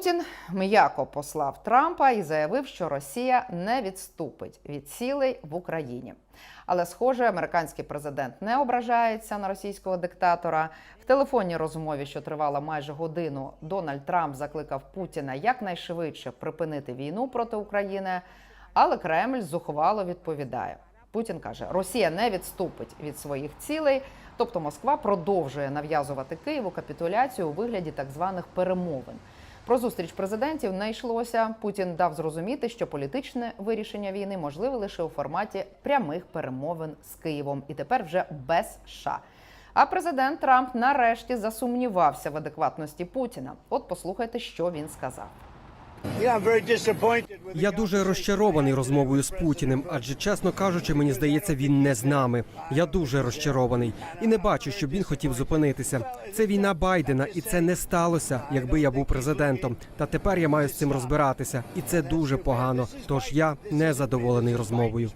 Путін м'яко послав Трампа і заявив, що Росія не відступить від цілей в Україні. Але, схоже, американський президент не ображається на російського диктатора. В телефонній розмові, що тривала майже годину, Дональд Трамп закликав Путіна якнайшвидше припинити війну проти України. Але Кремль зухвало відповідає. Путін каже, Росія не відступить від своїх цілей, тобто Москва продовжує нав'язувати Києву капітуляцію у вигляді так званих перемовин. Про зустріч президентів не йшлося. Путін дав зрозуміти, що політичне вирішення війни можливе лише у форматі прямих перемовин з Києвом, і тепер вже без США. А президент Трамп нарешті засумнівався в адекватності Путіна. От послухайте, що він сказав. Я дуже розчарований розмовою з Путіним, адже, чесно кажучи, мені здається, він не з нами. Я дуже розчарований і не бачу, щоб він хотів зупинитися. Це війна Байдена, і це не сталося, якби я був президентом. Та тепер я маю з цим розбиратися, і це дуже погано. Тож я не задоволений розмовою.